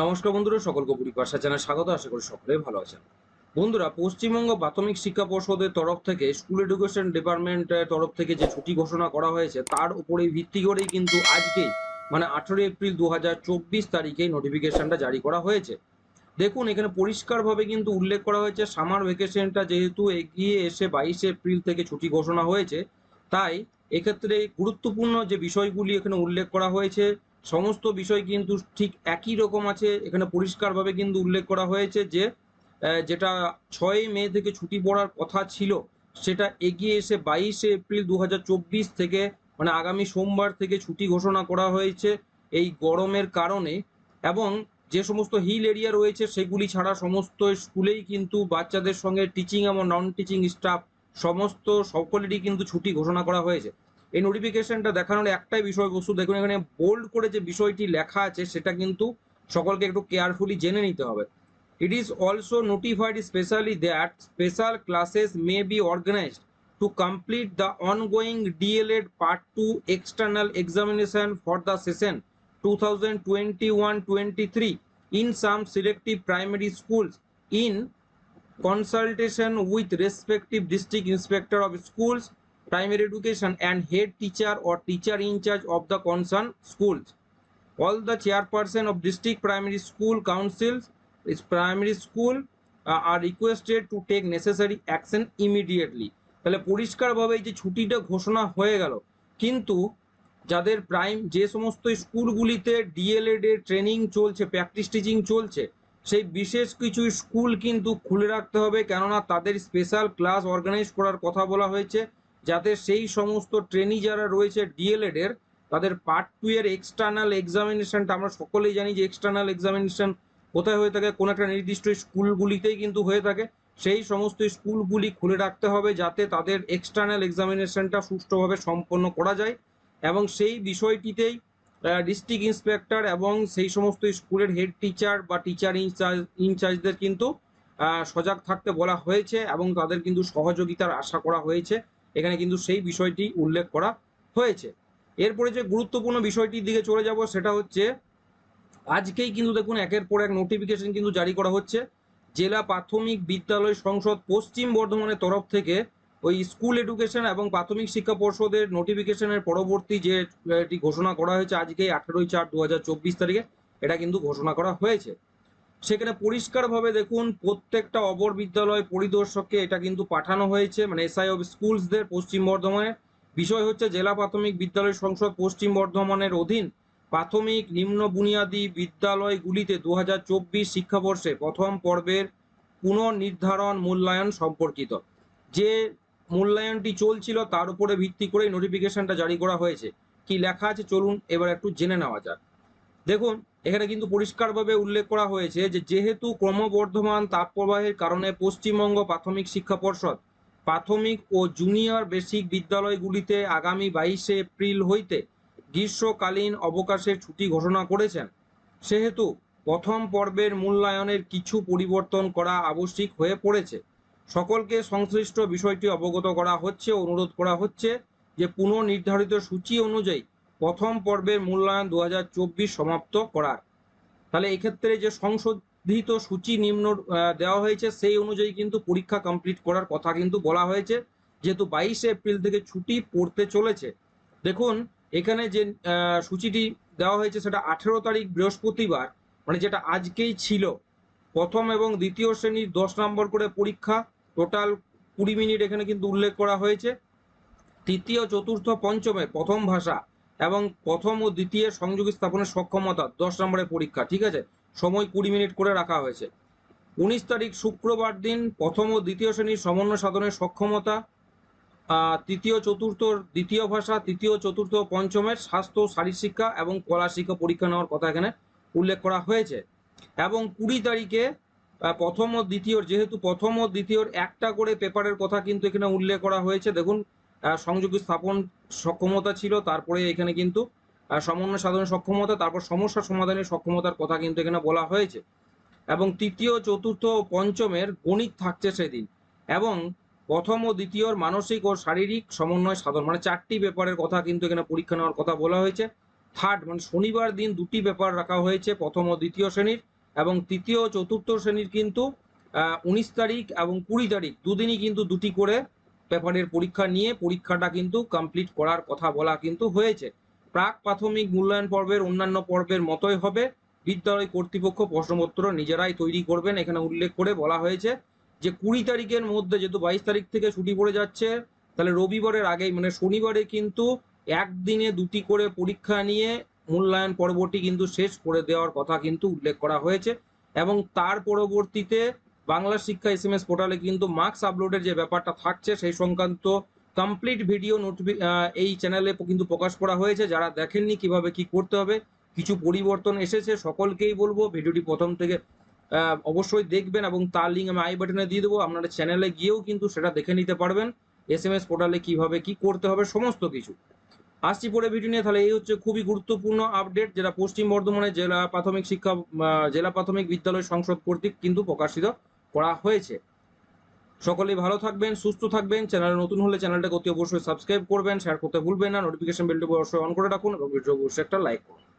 নমস্কার বন্ধুরা, সকলকে পরিভাষা জানা স্বাগত, আশা করি সকলে ভালো আছেন। বন্ধুরা, পশ্চিমবঙ্গ প্রাথমিক শিক্ষা পর্ষদের তরফ থেকে, স্কুল এডুকেশন ডিপার্টমেন্টের তরফ থেকে যে ছুটি ঘোষণা করা হয়েছে, তার উপরেই ভিত্তি করেই কিন্তু আজকেই মানে আঠেরোই এপ্রিল দু হাজার চব্বিশ তারিখে নোটিফিকেশনটা জারি করা হয়েছে। দেখুন, এখানে পরিষ্কারভাবে কিন্তু উল্লেখ করা হয়েছে সামার ভ্যাকেশনটা যেহেতু এগিয়ে এসে বাইশে এপ্রিল থেকে ছুটি ঘোষণা হয়েছে, তাই এক্ষেত্রে গুরুত্বপূর্ণ যে বিষয়গুলি এখানে উল্লেখ করা হয়েছে সমস্ত বিষয় কিন্তু ঠিক একই রকম আছে। এখানে পরিষ্কারভাবে কিন্তু উল্লেখ করা হয়েছে যে যেটা ছয় মে থেকে ছুটি পড়ার কথা ছিল, সেটা এগিয়ে এসে বাইশে এপ্রিল দু হাজার চব্বিশ থেকে মানে আগামী সোমবার থেকে ছুটি ঘোষণা করা হয়েছে এই গরমের কারণে। এবং যে সমস্ত হিল এরিয়া রয়েছে, সেগুলি ছাড়া সমস্ত স্কুলেই কিন্তু বাচ্চাদের সঙ্গে টিচিং এবং নন টিচিং স্টাফ সমস্ত সকলেরই কিন্তু ছুটি ঘোষণা করা হয়েছে। এই নোটিফিকেশনটা দেখানোর একটাই বিষয়বস্তু, দেখুন এখানে বোল্ড করে যে বিষয়টি লেখা আছে, সেটা কিন্তু সকলকে একটু কেয়ারফুলি জেনে নিতে হবে। It is also notified specially that special classes may be organised to complete the ongoing DElEd part two external examination for the session two thousand twenty one twenty three in some selective primary schools in consultation with respective district inspector of schools primary education and head teacher or teacher in charge of the concerned schools. All the chairperson of district primary school councils is primary school uh, are requested to take necessary action immediately. তাহলে পরিষ্কারভাবে এই যে ছুটিটা ঘোষণা হয়ে গেল কিন্তু যাদের প্রাইম যে সমস্ত স্কুলগুলিতে ডিএলএড এর ট্রেনিং চলছে প্র্যাকটিস টিচিং চলছে সেই বিশেষ কিছু স্কুল কিন্তু খুলে রাখতে হবে কেননা তাদের স্পেশাল ক্লাস অর্গানাইজ করার কথা বলা হয়েছে যাতে সেই সমস্ত ট্রেনি যারা রয়েছে ডিএলএড এর, তাদের পার্ট টু এর এক্সটার্নাল এক্সামিনেশনটা আমরা সকলেই জানি যে এক্সটার্নাল এক্সামিনেশন কোথায় হয়ে থাকে, কোনো একটা নির্দিষ্ট স্কুলগুলিতেই কিন্তু হয়ে থাকে। সেই সমস্ত স্কুলগুলি খুলে রাখতে হবে যাতে তাদের এক্সটার্নাল এক্সামিনেশনটা সুষ্ঠুভাবে সম্পন্ন করা যায় এবং সেই বিষয়টিতেই ডিস্ট্রিক্ট ইন্সপেক্টর এবং সেই সমস্ত স্কুলের হেড টিচার বা টিচার ইনচার্জ ইনচার্জদের কিন্তু সজাগ থাকতে বলা হয়েছে এবং তাদের কিন্তু সহযোগিতার আশা করা হয়েছে। এখানে কিন্তু সেই বিষয়টি উল্লেখ করা হয়েছে। এরপরে যে গুরুত্বপূর্ণ বিষয়টির দিকে চলে যাব সেটা হচ্ছে, আজকেই কিন্তু দেখুন একের পর এক নোটিফিকেশন কিন্তু জারি করা হচ্ছে। জেলা প্রাথমিক বিদ্যালয় সংসদ পশ্চিম বর্ধমানের তরফ থেকে ওই স্কুল এডুকেশন এবং প্রাথমিক শিক্ষা পর্ষদের নোটিফিকেশনের পরবর্তী যে, এটি ঘোষণা করা হয়েছে আজকে আঠেরোই চার দু তারিখে, এটা কিন্তু ঘোষণা করা হয়েছে। সেখানে পরিষ্কারভাবে দেখুন, প্রত্যেকটা অবর বিদ্যালয় পরিদর্শককে এটা কিন্তু পাঠানো হয়েছে মানে এসআই অফ স্কুলসদের পশ্চিম বর্ধমানের বিষয় হচ্ছে, জেলা প্রাথমিক বিদ্যালয় সংসদ পশ্চিম বর্ধমানের অধীন প্রাথমিক নিম্ন বুনিয়াদী বিদ্যালয়গুলিতে দু হাজার চব্বিশ শিক্ষাবর্ষে প্রথম পর্বের পুনর্নির্ধারণ মূল্যায়ন সম্পর্কিত। যে মূল্যায়নটি চলছিল, তার উপরে ভিত্তি করেই নোটিফিকেশনটা জারি করা হয়েছে। কি লেখা আছে, চলুন এবার একটু জেনে নেওয়া যাক। দেখুন এখানে কিন্তু পরিষ্কারভাবে উল্লেখ করা হয়েছে যে যেহেতু ক্রমবর্ধমান তাপপ্রবাহের কারণে পশ্চিমবঙ্গ প্রাথমিক শিক্ষা পর্ষদ, প্রাথমিক ও জুনিয়র বেসিক বিদ্যালয়গুলিতে আগামী বাইশে এপ্রিল হইতে গ্রীষ্মকালীন অবকাশের ছুটি ঘোষণা করেছেন। সেহেতু প্রথম পর্বের মূল্যায়নের কিছু পরিবর্তন করা আবশ্যিক হয়ে পড়েছে। সকলকে সংশ্লিষ্ট বিষয়টি অবগত করা হচ্ছে, অনুরোধ করা হচ্ছে যে পুনর্নির্ধারিত সূচি অনুযায়ী প্রথম পর্বের মূল্যায়ন দু হাজার চব্বিশ সমাপ্ত করার। তাহলে এক্ষেত্রে যে সংশোধিত সূচি নিম্ন দেওয়া হয়েছে, সেই অনুযায়ী কিন্তু পরীক্ষা কমপ্লিট করার কথা কিন্তু বলা হয়েছে। যেহেতু বাইশে এপ্রিল থেকে ছুটি পড়তে চলেছে। দেখুন, এখানে যে সূচিটি দেওয়া হয়েছে সেটা আঠেরো তারিখ বৃহস্পতিবার মানে যেটা আজকেই ছিল। প্রথম এবং দ্বিতীয় শ্রেণির দশ নম্বর করে পরীক্ষা, টোটাল কুড়ি মিনিট এখানে কিন্তু উল্লেখ করা হয়েছে। তৃতীয়, চতুর্থ, পঞ্চমে প্রথম ভাষা এবং প্রথম ও দ্বিতীয় সংযোগ স্থাপনের সক্ষমতা দশ নম্বরের পরীক্ষা, ঠিক আছে? সময় কুড়ি মিনিট করে রাখা হয়েছে। উনিশ তারিখ শুক্রবার দিন প্রথম ও দ্বিতীয় শ্রেণির সমন্বয় সাধনের সক্ষমতা তৃতীয়, চতুর্থ, দ্বিতীয় ভাষা, তৃতীয়, চতুর্থ পঞ্চমের স্বাস্থ্য শারীর শিক্ষা এবং কলা শিক্ষা পরীক্ষা নেওয়ার কথা এখানে উল্লেখ করা হয়েছে। এবং কুড়ি তারিখে প্রথম ও দ্বিতীয় যেহেতু প্রথম ও দ্বিতীয়র একটা করে পেপারের কথা কিন্তু এখানে উল্লেখ করা হয়েছে, দেখুন সংযোগ স্থাপন সক্ষমতা ছিল, তারপরে এখানে কিন্তু সমন্বয় সাধনের সক্ষমতা, তারপর সমস্যা সমাধানের সক্ষমতার কথা কিন্তু এখানে বলা হয়েছে। এবং তৃতীয়, চতুর্থ ও পঞ্চমের গণিত থাকছে সেদিন। এবং প্রথম ও দ্বিতীয়র মানসিক ও শারীরিক সমন্বয় সাধন মানে চারটি পেপারের কথা কিন্তু এখানে পরীক্ষা নেওয়ার কথা বলা হয়েছে। থার্ড মানে শনিবার দিন দুটি পেপার রাখা হয়েছে, প্রথম ও দ্বিতীয় শ্রেণির। এবং তৃতীয় চতুর্থ শ্রেণির কিন্তু উনিশ তারিখ এবং কুড়ি তারিখ, দুদিনই কিন্তু দুটি করে পেপারের পরীক্ষা নিয়ে পরীক্ষাটা কিন্তু কমপ্লিট করার কথা বলা কিন্তু হয়েছে। প্রাক প্রাথমিক মূল্যায়ন পর্বের অন্যান্য পর্বের মতোই হবে। বিদ্যালয় কর্তৃপক্ষ প্রশ্নপত্র নিজেরাই তৈরি করবেন, এখানে উল্লেখ করে বলা হয়েছে যে কুড়ি তারিখের মধ্যে যেহেতু বাইশ তারিখ থেকে ছুটি পড়ে যাচ্ছে, তাহলে রবিবারের আগেই মানে শনিবারে কিন্তু একদিনে দুটি করে পরীক্ষা নিয়ে মূল্যায়ন পর্বটি কিন্তু শেষ করে দেওয়ার কথা কিন্তু উল্লেখ করা হয়েছে। এবং তার পরবর্তীতে বাংলা শিক্ষা এস এম এস পোর্টালে কিন্তু মার্কস আপলোডের যে ব্যাপারটা থাকছে, সেই সংক্রান্ত কমপ্লিট ভিডিও নোটিফি এই চ্যানেলে কিন্তু প্রকাশ করা হয়েছে। যারা দেখেননি কীভাবে কি করতে হবে, কিছু পরিবর্তন এসেছে, সকলকেই বলব ভিডিওটি প্রথম থেকে অবশ্যই দেখবেন এবং তার লিঙ্ক আমি আই বাটনে দিয়ে দেবো। আপনারা চ্যানেলে গিয়েও কিন্তু সেটা দেখে নিতে পারবেন এস এম এস পোর্টালে কীভাবে কি করতে হবে, সমস্ত কিছু। আসছি পরে ভিডিও নিয়ে, তাহলে এই হচ্ছে খুবই গুরুত্বপূর্ণ আপডেট যেটা পশ্চিম বর্ধমানের জেলা প্রাথমিক শিক্ষা জেলা প্রাথমিক বিদ্যালয় সংসদ কর্তৃক কিন্তু প্রকাশিত করা হয়েছে। সকলেই ভালো থাকবেন, সুস্থ থাকবেন। চ্যানেল নতুন হলে চ্যানেলটাকে অতি অবশ্যই সাবস্ক্রাইব করবেন শেয়ার করতে ভুলবেন না। নোটিফিকেশন বেলটি অবশ্যই অন করে রাখুন এবং ভিডিও অবশ্যই একটা লাইক করুন।